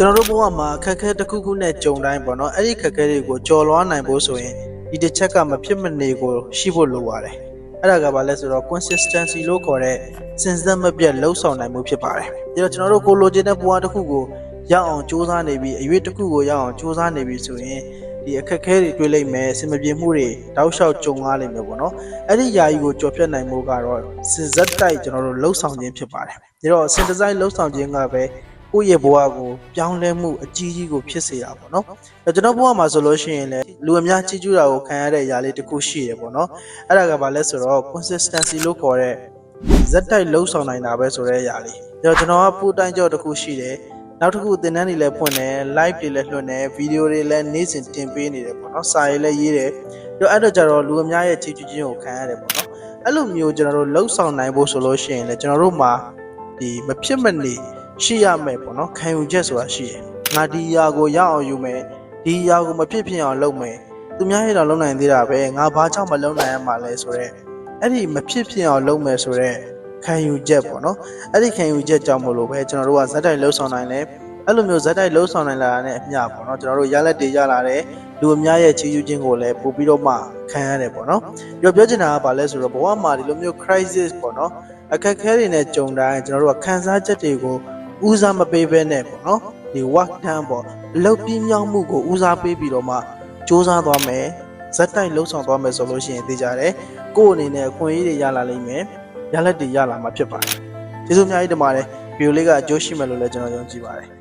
ကျွန်တော်တို့ဘဝမှာအခက်အခဲတစ်ခုခုနဲ့ကြုံတိုင်းပေါ့နော်အဲ့ဒီအခက်အခဲတွေကိုကြော်လွှားနိုင်ဖို့ဆိုရင်ဒီတစ်ချက်ကမဖြစ်မနေကိုရှိဖို့လိုပါတယ်အဲ့ဒါကဘာလဲဆိုတော့ consistency လို့ခေါ်တဲ့စဉ်ဆက်မပြတ်လှုပ်ဆောင်နိုင်မှုဖြစ်ပါတယ်ဒါတော့ကျွန်တော်တို့ကိုလိုချင်တဲ့ဘဝတစ်ခုကိုရောက်အောင်စူးစမ်းနေပြီးအရွေးတစ်ခုကိုရောက်အောင်စူးစမ်းနေပြီးဆိုရင်ဒီအခက်အခဲတွေတွေ့လိမ့်မယ်အဆင်မပြေမှုတွေတောက်လျှောက်ကြုံရလိမ့်မယ်ပေါ့နော်အဲ့ဒီယာယီကိုကြော်ဖြတ်နိုင်မှုကတော့စဉ်ဆက်တိုက်ကျွန်တော်တို့လှုပ်ဆောင်ခြင်းဖြစ်ပါတယ်ဒါတော့ synthesize လှုပ်ဆောင်ခြင်းကပဲ ကိုယ့်ရဲ့ဘဝကိုပြောင်းလဲမှုအကြီးကြီးကိုဖြစ်စေတာပေါ့နော်အဲ့ကျွန်တော်ဘဝမှာဆိုလို့ရှိရင်လည်းလူအများကြီးကျူးတာကိုခံရတဲ့အရာလေးတစ်ခုရှိတယ်ပေါ့နော်အဲ့ဒါကဘာလဲဆိုတော့ consistency လို့ခေါ်တဲ့ဇက်တိုက်လှုပ်ဆောင်နိုင်တာပဲဆိုတဲ့အရာလေးဒါတော့ကျွန်တော်ကပူတိုင်းကြောတစ်ခုရှိတယ်နောက်တစ်ခုသင်တန်းတွေလည်းဖွင့်တယ် live တွေလည်းလွှင့်တယ်ဗီဒီယိုတွေလည်းနေ့စဉ်တင်ပေးနေတယ်ပေါ့နော်စာရေးလည်းရေးတယ်ပြီးတော့အဲ့တော့ကျတော့လူအများရဲ့ချီးကျူးခြင်းကိုခံရတယ်ပေါ့နော်အဲ့လိုမျိုးကျွန်တော်တို့လှုပ်ဆောင်နိုင်ဖို့ဆိုလို့ရှိရင်လည်းကျွန်တော်တို့မှာဒီမဖြစ်မနေ ရှိရမယ်ပေါ့နော်ခံယူချက်ဆိုတာရှိတယ်ငါဒီအရာကိုရအောင်ယူမယ်ဒီအရာကိုမဖြစ်ဖြစ်အောင်လုပ်မယ်သူများရဲ့တော့လုပ်နိုင်သေးတာပဲငါဘာကြောင့်မလုပ်နိုင်ရမှာလဲဆိုတော့အဲ့ဒီမဖြစ်ဖြစ်အောင်လုပ်မယ်ဆိုတော့ခံယူချက်ပေါ့နော်အဲ့ဒီခံယူချက်ကြောင့်မို့လို့ပဲကျွန်တော်တို့ကဇက်တိုက်လှုပ်ဆောင်နိုင်တယ်အဲ့လိုမျိုးဇက်တိုက်လှုပ်ဆောင်နိုင်လာတာနဲ့အမျှပေါ့နော်ကျွန်တော်တို့ရလက်တွေရလာတယ်လူအများရဲ့ချီးကျူးခြင်းကိုလည်းပို့ပြီးတော့မှခံရတယ်ပေါ့နော်ပြောပြောချင်တာကဘာလဲဆိုတော့ဘဝမှာဒီလိုမျိုး crisis ပေါ့နော်အခက်အခဲတွေနဲ့ကြုံတိုင်းကျွန်တော်တို့ကခံစားချက်တွေကို ဦးစားမပေးဘဲနဲ့ပေါ့နော်ဒီ work done ပေါ့အလုပ်ပြင်းမြောင်းမှုကိုဦးစားပေးပြီးတော့မှစူးစမ်းသွားမယ်ဇက်တိုက်လှုပ်ဆောင်သွားမယ်ဆိုလို့ရှိရင်သိကြတယ်ကိုယ့်အနေနဲ့အခွင့်အရေးတွေရလာလိမ့်မယ်ရလက်တွေရလာမှာဖြစ်ပါတယ်ကျေးဇူးအများကြီးတင်ပါတယ်ဗီဒီယိုလေးကအကျိုးရှိမယ်လို့လည်းကျွန်တော်ယုံကြည်ပါတယ်